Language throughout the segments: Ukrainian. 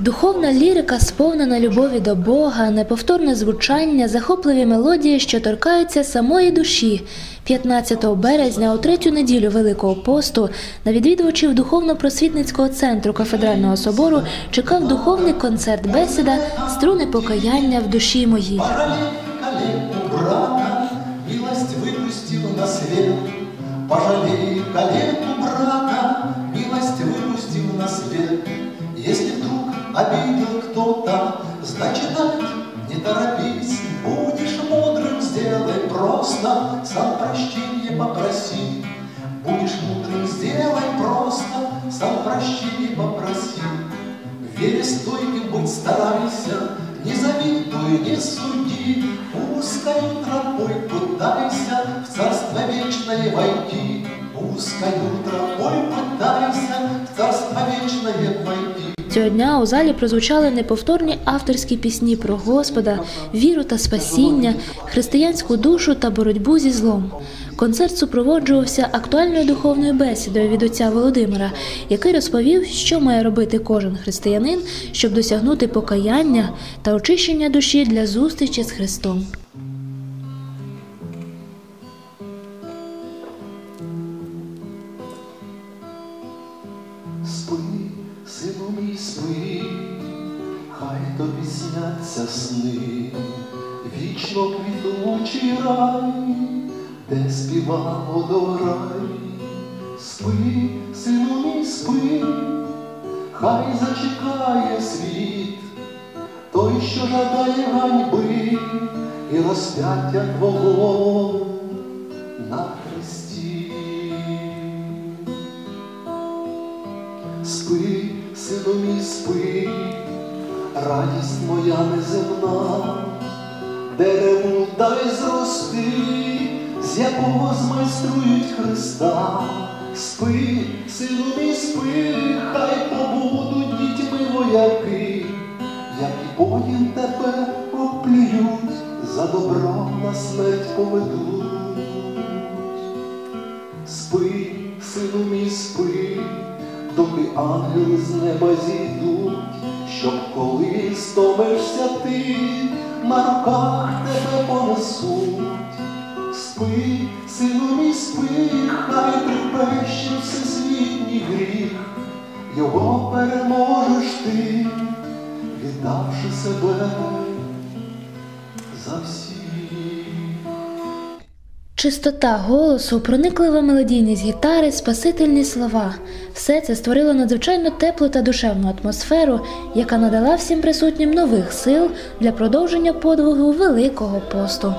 Духовна лірика сповнена любові до Бога, неповторне звучання, захопливі мелодії, що торкаються самої душі. 15 березня, у третю неділю Великого посту, на відвідувачів духовно-просвітницького центру кафедрального собору чекав духовний концерт бесіда Струни покаяння в душі моїй. Пожалей калеку значит так, не торопись. Будешь мудрым, сделай просто, сам прощения попроси. Будешь мудрым, сделай просто, сам прощения попроси. Вере стойким будь старайся, не завидуй, не суди, Узкою тропой пытайся в царство вечное войти. Узкою тропой пытайся в царство вечное войти. Цього дня у залі прозвучали неповторні авторські пісні про Господа, віру та спасіння, християнську душу та боротьбу зі злом. Концерт супроводжувався актуальною духовною бесідою від отця Володимира, який розповів, що має робити кожен християнин, щоб досягнути покаяння та очищення душі для зустрічі з Христом. Спи, сину мій, спи, хай тобі сняться сни, вічно квітучий рай, де співа водорай. Спи, сину мій, спи, хай зачекає світ, той, що жадає ганьби і розп'яття твого сину мій, спи, радість моя неземна, дереву дай зрости, з якого змайструють Христа. Спи, сину мій, спи, хай побудуть дітьми вояки, як і потім тебе оплюють, за добро на смерть поведуть. Доки ангели з неба зійдуть, щоб коли стомишся ти, на руках тебе понесуть. Спи, сину мій, спи, хай трепеще всесвітній гріх, його переможеш ти, віддавши себе за всіх. Чистота голосу, прониклива мелодійність гітари, спасительні слова все це створило надзвичайно теплу та душевну атмосферу, яка надала всім присутнім нових сил для продовження подвигу Великого посту.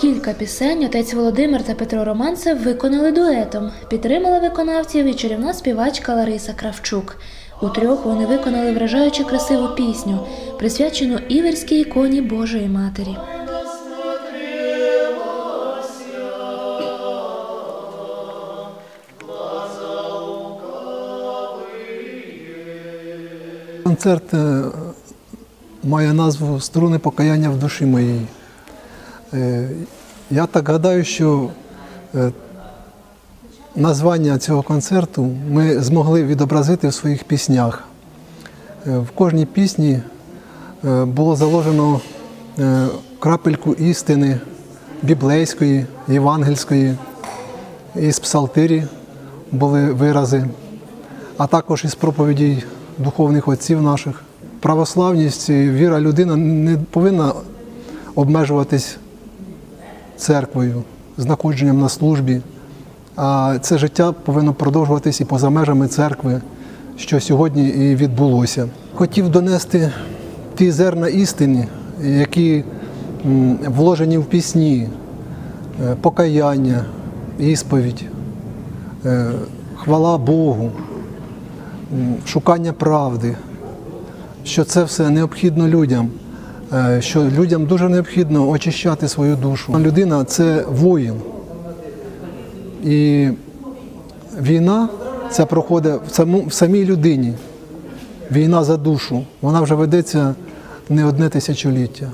Кілька пісень отець Володимир та Петро Романцев виконали дуетом. Підтримала виконавців і чарівна співачка Лариса Кравчук. Утрьох вони виконали вражаючу красиву пісню, присвячену іверській іконі Божої Матері. Концерт е, має назву Струни покаяння в душі моїй. Е, Я так гадаю, що е, названня цього концерту ми змогли відобразити в своїх піснях. Е, В кожній пісні було заложено крапельку істини біблейської, євангельської, із псалтирі були вирази, а також із проповідей духовних отців наших. Православність, віра людина не повинна обмежуватись церквою, знаходженням на службі. А це життя повинно продовжуватись і поза межами церкви, що сьогодні і відбулося. Хотів донести ті зерна істини, які вложені в пісні, е, покаяння, ісповідь, е, хвала Богу, шукання правди, що це все необхідно людям, що людям дуже необхідно очищати свою душу. Людина це воїн. І війна ця проходить в, в самій людині. Війна за душу. Вона вже ведеться не одне тисячоліття.